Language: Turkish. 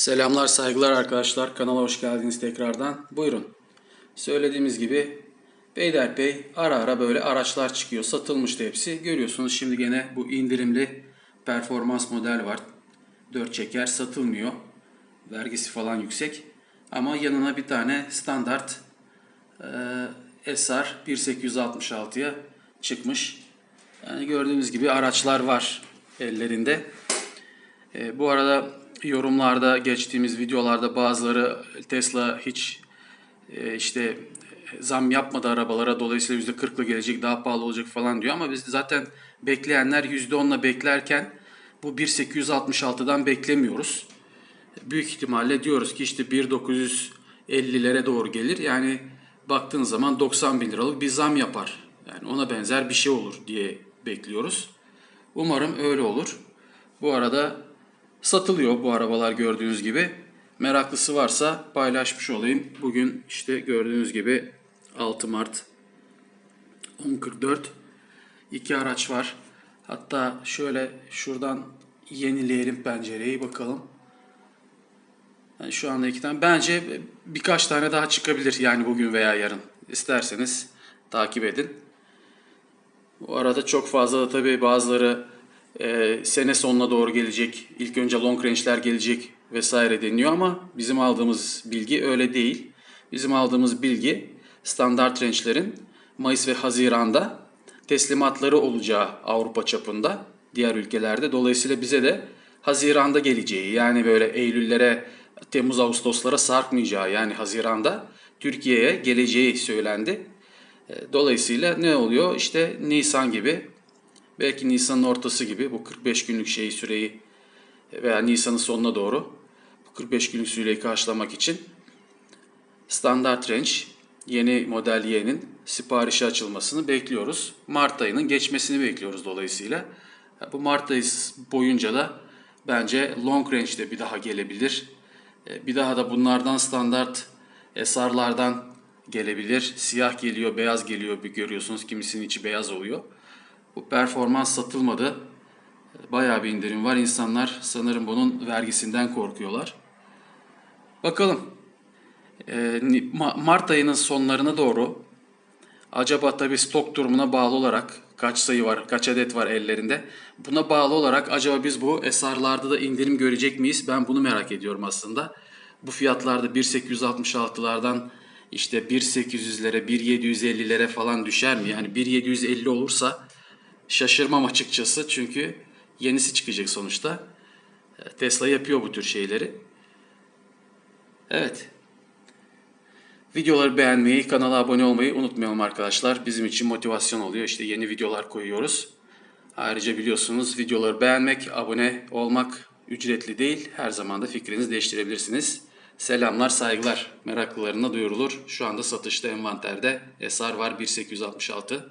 Selamlar, saygılar arkadaşlar. Kanala hoş geldiniz tekrardan. Buyurun. Söylediğimiz gibi Beylerpey ara ara böyle araçlar çıkıyor. Satılmıştı hepsi. Görüyorsunuz şimdi gene bu indirimli performans model var. 4 çeker satılmıyor. Vergisi falan yüksek. Ama yanına bir tane standart e, SR 1866'ya çıkmış. Yani gördüğünüz gibi araçlar var ellerinde. E, bu arada yorumlarda geçtiğimiz videolarda bazıları Tesla hiç e, işte zam yapmadı arabalara dolayısıyla %40'la gelecek daha pahalı olacak falan diyor ama biz zaten bekleyenler %10'la beklerken bu 1.866'dan beklemiyoruz. Büyük ihtimalle diyoruz ki işte 1.950'lere doğru gelir. Yani baktığın zaman 90 bin liralık bir zam yapar. Yani ona benzer bir şey olur diye bekliyoruz. Umarım öyle olur. Bu arada satılıyor bu arabalar gördüğünüz gibi. Meraklısı varsa paylaşmış olayım. Bugün işte gördüğünüz gibi 6 Mart 10.44 iki araç var. Hatta şöyle şuradan yenileyelim pencereyi bakalım. Yani şu anda iki tane. Bence birkaç tane daha çıkabilir yani bugün veya yarın. İsterseniz takip edin. Bu arada çok fazla da tabii bazıları e, sene sonuna doğru gelecek, ilk önce long range'ler gelecek vesaire deniliyor ama bizim aldığımız bilgi öyle değil. Bizim aldığımız bilgi standart range'lerin Mayıs ve Haziran'da teslimatları olacağı Avrupa çapında diğer ülkelerde. Dolayısıyla bize de Haziran'da geleceği yani böyle Eylüllere, Temmuz, Ağustoslara sarkmayacağı yani Haziran'da Türkiye'ye geleceği söylendi. E, Dolayısıyla ne oluyor? İşte Nisan gibi belki Nisan'ın ortası gibi bu 45 günlük şeyi süreyi veya Nisan'ın sonuna doğru bu 45 günlük süreyi karşılamak için standart range yeni model Y'nin siparişi açılmasını bekliyoruz. Mart ayının geçmesini bekliyoruz dolayısıyla. Bu Mart ayı boyunca da bence long range'de bir daha gelebilir. E, Bir daha da bunlardan standart SR'lardan gelebilir. Siyah geliyor, beyaz geliyor bir görüyorsunuz. Kimisinin içi beyaz oluyor. Bu performans satılmadı. Bayağı bir indirim var. İnsanlar sanırım bunun vergisinden korkuyorlar. Bakalım. Ee, Mart ayının sonlarına doğru acaba tabii stok durumuna bağlı olarak kaç sayı var, kaç adet var ellerinde. Buna bağlı olarak acaba biz bu SR'larda da indirim görecek miyiz? Ben bunu merak ediyorum aslında. Bu fiyatlarda 1.866'lardan işte 1.800'lere, 1.750'lere falan düşer mi? Yani 1.750 olursa şaşırmam açıkçası çünkü yenisi çıkacak sonuçta. E, Tesla yapıyor bu tür şeyleri. Evet. Videoları beğenmeyi, kanala abone olmayı unutmayalım arkadaşlar. Bizim için motivasyon oluyor. İşte yeni videolar koyuyoruz. Ayrıca biliyorsunuz videoları beğenmek, abone olmak ücretli değil. Her zaman da fikrinizi değiştirebilirsiniz. Selamlar, saygılar. Meraklılarına duyurulur. Şu anda satışta envanterde SR var 1866.